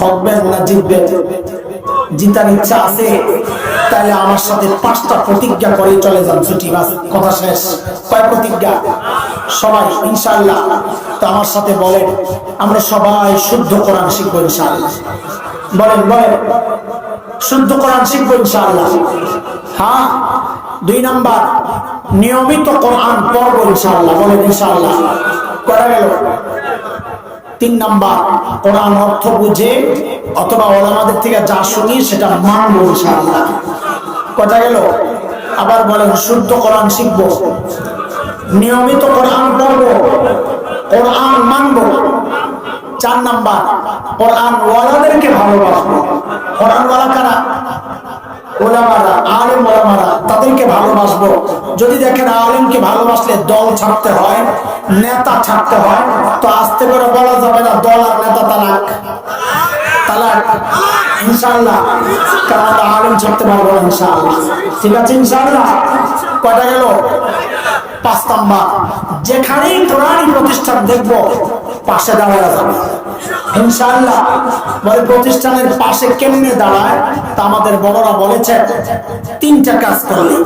ঠকবেন না জিতবেন। জিতার ইচ্ছা আছে তাহলে আমার সাথে পাঁচটা প্রতিজ্ঞা করে চলে যান ছুটি বাস। কথা শেষ। কয় প্রতিজ্ঞা? সবাই, ইনশাআল্লাহ। তো আমার সাথে বলেন, আমরা সবাই শুদ্ধ কোরআন শিখব, ইনশাআল্লাহ। বলেন বলেন, শুদ্ধ কোরআন শিখব, ইনশাআল্লাহ। হ্যাঁ? দুই নাম্বার, নিয়মিত কোরআন পড়ব, ইনশাআল্লাহ। বলেন, ইনশাআল্লাহ। করা গেল? তিন নাম্বার, কোরআন অর্থ বুঝে অথবা ওলামাদের থেকে যা শুনি সেটা মানবো ইনশাআল্লাহ। কথা গেল? আবার বলেন, শুদ্ধ কোরআন শিখব, নিয়মিত কোরআন পড়ব, কোরআন মানবো। চার নাম্বার, কোরআন ওয়ালাদেরকে ভালোবাসবো। কোরআন ওয়ালা কারা? ওলামারা, আলেম ওলামারা। তাদেরকে ভালোবাসবো। যদি দেখেন আলেমকে ভালোবাসলে দল ছাড়তে হয়, নেতা ছাড়তে হয়, তো আস্তে করে বলা যাবে না দল আর নেতা তালাক। তালাক, ইনশাআল্লাহ। কারণ আলেম ছাড়তে পারব না, ইনশাআল্লাহ। ঠিক আছে ইনশাল্লাহ কয়টা গেল? যেখানেই কোরআনই প্রতিষ্ঠান দেখব, পাশে যাবে প্রতিষ্ঠানের পাশে কেমনে দাঁড়ায়, তা আমাদের বড়রা বলেছে, তিনটা কাজ করলে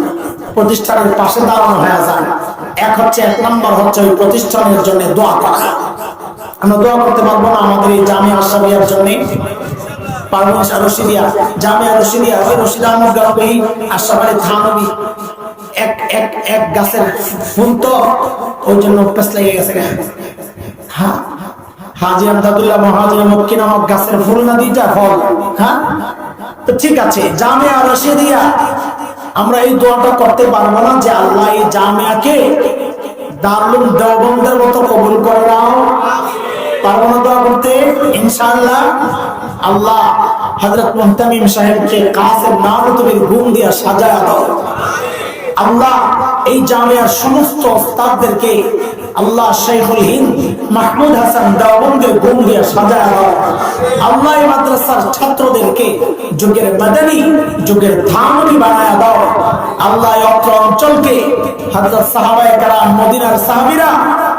প্রতিষ্ঠানের পাশে দাঁড়ানো হয়ে যায়। এক হচ্ছে, এক নম্বর হচ্ছে ওই প্রতিষ্ঠানের জন্য দোয়া করা। আমরা দোয়া করতে পারব না আমাদের এই জামিয়া আসামিয়ার জন্য। পারভেজ রশিদিয়া জামিয়া রশিদিয়া ওই রশিদ আহমদ গালবি আশাবাড়ি থানবি এক এক এক গাছের ফুল তো ওই জন্য লেগে গেছে হাজি আমদাদুল্লাহ মহাজি মক্কি নামক গাছের ফুল না দুইটা ফল? হ্যাঁ তো ঠিক আছে জামিয়া রশিদিয়া, আমরা এই দোয়াটা করতে পারব না যে আল্লাহ এই জামিয়াকে দারুল দেওবন্দের মতো কবুল করে নাও। পারব না দোয়া করতে? ইনশাআল্লাহ। আল্লাহ হযরত মুহতামিম সাহেবকে কাসেম নারুতুবির গুণ দিয়া সাজায়া দাও। আল্লাহ এই জামিয়ার সমস্ত ওস্তাদদেরকে আল্লাহ শেখুল হিন্দ মাহমুদ হাসান দেওবন্দের সাজায়া দাও আল্লাহ মাদ্রাসার ছাত্রদেরকে যুগের মাদানী, যুগের ধামনি বানায়া দাও আল্লাহ অত্র অঞ্চলকে হযরত সাহাবায়ে কেরাম, মদিনার সাহাবীরা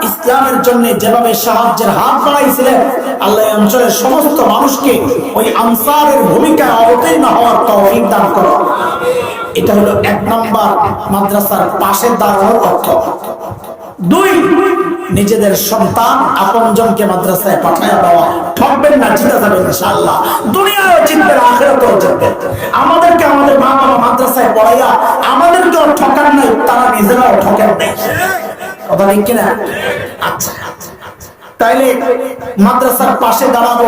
ইসলামের জন্য যেভাবে সাহায্যের হাত বাড়াইছিলেন, আল্লাহ অঞ্চলের সমস্ত মানুষকে ওই আনসারের ভূমিকায় অবতীর্ণ হওয়ার তৌফিক দান করো। এটা হলো এক নম্বর মাদ্রাসার পাশে দাঁড়ানোর অর্থ দুই, নিজেদের সন্তান আপনজনকে মাদ্রাসায় পাঠায় দেওয়া। ঠকবেন না, জিতে যাবেন ইনশাআল্লাহ। দুনিয়াও জিতবেন, আখেরাতেও জিতবেন। আমাদেরকে আমাদের মা বাবা মাদ্রাসায় পড়াইয়া আমাদেরকেও ঠকান নাই, তারা নিজেরাও ঠকেন নাই। কথা কিনা? আচ্ছা তাইলে মাদ্রাসার পাশে দাঁড়াবো।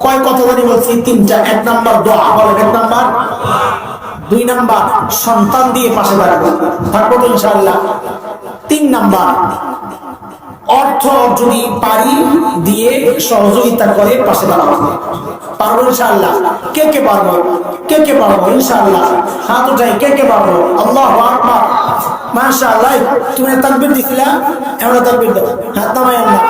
কয় কথা জানি বলছি, তিনটা, এক নাম্বার দোয়া এক নাম্বার। দুই নাম্বার, সন্তান দিয়ে পাশে দাঁড়াবো। থাকব তো ইনশাআল্লাহ। তিন নাম্বার। অর্থ যদি পারি দিয়ে সহযোগিতা করে পাশে দাঁড়াবো পারব ইনশাআল্লাহ। কে কে পারব? কে কে পারব ইনশাল্লাহ হাত উঠাই, কে কে পারব? আল্লাহ আকবার। মাশাআল্লাহ। তুমি তাকবীর দিছিলা? এমন তাকবীর দাও হাত নামাই আল্লাহ।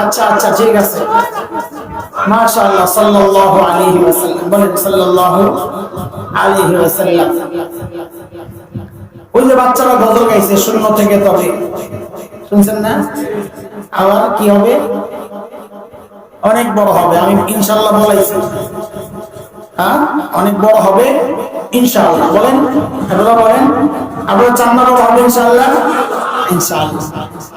আচ্ছা আচ্ছা ঠিক আছে। মাশাআল্লাহ, সাল্লাল্লাহু আলাইহি ওয়াসাল্লাম। বলেন, সাল্লাল্লাহু আলাইহি ওয়াসাল্লাম। ওই যে বাচ্চারা গজল গাইছে, শূন্য থেকে তবে। শুনছেন না? আবার কি হবে? অনেক বড় হবে, আমি ইনশাআল্লাহ বলাইছি। হ্যাঁ? অনেক বড় হবে, ইনশাআল্লাহ। বলেন, আপনারা বলেন, আপনারা চান না হবে ইনশাআল্লাহ? ইনশাআল্লাহ।